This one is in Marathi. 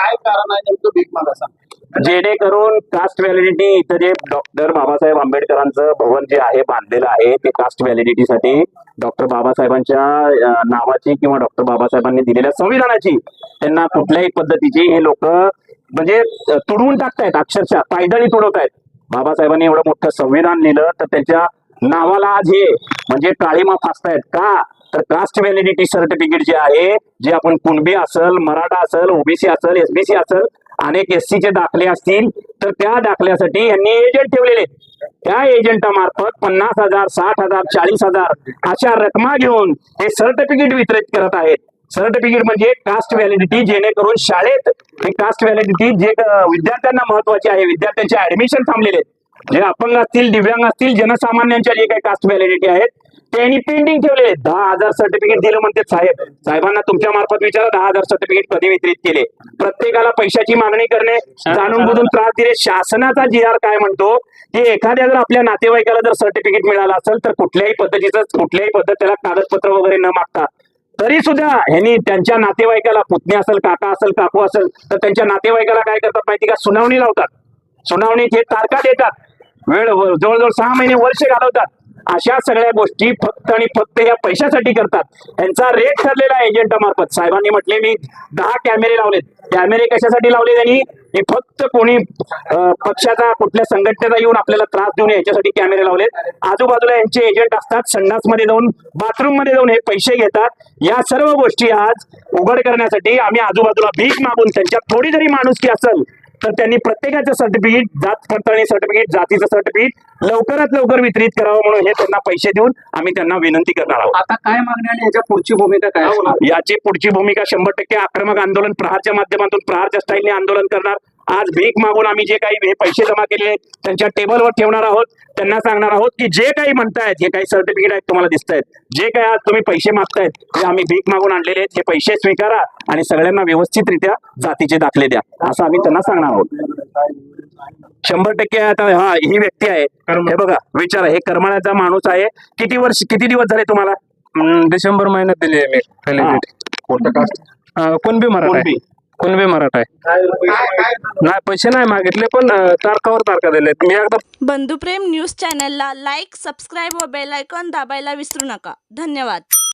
कारण आहे नेमकं भीक मागायचा? जेणेकरून कास्ट व्हॅलिडिटी इथं जे डॉक्टर बाबासाहेब आंबेडकरांचं भवन जे आहे बांधलेलं आहे ते कास्ट व्हॅलिडिटीसाठी डॉक्टर बाबासाहेबांच्या नावाची किंवा डॉक्टर बाबासाहेबांनी दिलेल्या संविधानाची त्यांना कुठल्याही पद्धतीची हे लोक म्हणजे तुडवून टाकतायत अक्षरशः पायदळी तुडवतायत. बाबासाहेबांनी एवढं मोठं संविधान लिहिलं तर त्याच्या नावाला आज हे म्हणजे काळीमा फासतायत का? तर कास्ट व्हॅलिडिटी सर्टिफिकेट जे आहे जे आपण कुणबी असेल मराठा असेल ओबीसी असेल एसबीसी असेल अनेक एससीचे चे दाखले असतील तर त्या दाखल्यासाठी यांनी एजंट ठेवलेले त्या एजंटामार्फत पन्नास हजार साठ हजार चाळीस हजार अशा रकमा घेऊन हे सर्टिफिकेट वितरित करत आहेत. सर्टिफिकेट म्हणजे कास्ट व्हॅलिडिटी जेणेकरून शाळेत हे कास्ट व्हॅलिडिटी जे विद्यार्थ्यांना महत्वाची आहे विद्यार्थ्यांचे ऍडमिशन थांबलेले आहेत. जे अपंग असतील दिव्यांग असतील जनसामान्यांच्या जे काही कास्ट व्हॅलिडिटी आहेत त्यांनी पेंडिंग आहेत. दहा हजार सर्टिफिकेट दिलं म्हणते साहेब. साहेबांना तुमच्या मार्फत विचारा दहा हजार सर्टिफिकेट कधी वितरित केले? प्रत्येकाला पैशाची मागणी करणे जाणून बुजून त्रास दिले. शासनाचा जी आर काय म्हणतो? की एखाद्या जर आपल्या नातेवाईकाला जर सर्टिफिकेट मिळालं असेल तर कुठल्याही पद्धतीचं कुठल्याही पद्धत त्याला कागदपत्र वगैरे न मागता. तरी सुद्धा ह्यांनी त्यांच्या नातेवाईकाला पुतणी असेल काका असेल काकू असेल तर त्यांच्या नातेवाईकाला काय करतात माहिती का? सुनावणी लावतात. सुनावणीत हे तारखा देतात. वेळ जवळजवळ सहा महिने वर्ष घालवतात. अशा सगळ्या गोष्टी फक्त आणि फक्त या पैशासाठी करतात. यांचा रेट ठरलेला आहे एजंटामार्फत साहेबांनी म्हटले मी दहा कॅमेरे लावलेत. कॅमेरे कशासाठी लावले त्यांनी हे फक्त कोणी पक्षाचा कुठल्या संघटनेचा येऊन आपल्याला त्रास देऊन याच्यासाठी कॅमेरे लावलेत. आजूबाजूला यांचे एजंट असतात संडासमध्ये जाऊन बाथरूममध्ये जाऊन हे पैसे घेतात. या सर्व गोष्टी आज उघड करण्यासाठी आम्ही आजूबाजूला भीक मागून त्यांच्या थोडी जरी माणुसकी असेल तर त्यांनी प्रत्येकाचं सर्टिफिकेट जात पडताळणी सर्टिफिकेट जातीचं सर्टिफिकेट लवकरात लवकर वितरित करावं म्हणून हे त्यांना पैसे देऊन आम्ही त्यांना विनंती करणार आहोत. आता काय मागणी आणि याच्या पुढची भूमिका काय असणार? याची पुढची भूमिका शंभर टक्के आक्रमक आंदोलन प्रहारच्या माध्यमातून प्रहारच्या स्टाईलने आंदोलन करणार. आज भीक मागून आम्ही जे काही हे पैसे जमा केलेले आहेत त्यांच्या टेबलवर ठेवणार आहोत त्यांना सांगणार आहोत की जे काही म्हणतायत हे काही सर्टिफिकेट आहेत तुम्हाला दिसत आहेत जे काही आज तुम्ही पैसे मागतायत ते आम्ही भीक मागून आणलेले आहेत हे पैसे स्वीकारा आणि सगळ्यांना व्यवस्थितरित्या जातीचे दाखले द्या असं आम्ही त्यांना सांगणार आहोत. शंभर टक्के आता हा ही व्यक्ती आहे. हे बघा विचारा हे करमाळ्याचा माणूस आहे. किती वर्ष किती दिवस झाले तुम्हाला? डिसेंबर महिन्यात दिली आहे मी. व्हॅलिडिटी कोणतं कास्ट कुणबी मराठा कुणबी. मराठा आहे. नाही पैसे नाही मागितले पण अं, तारखावर तारखा दिले मी एकदा बंधुप्रेम न्यूज चॅनलला लाईक सबस्क्राईब व बेल आयकॉन दाबायला विसरू नका. धन्यवाद.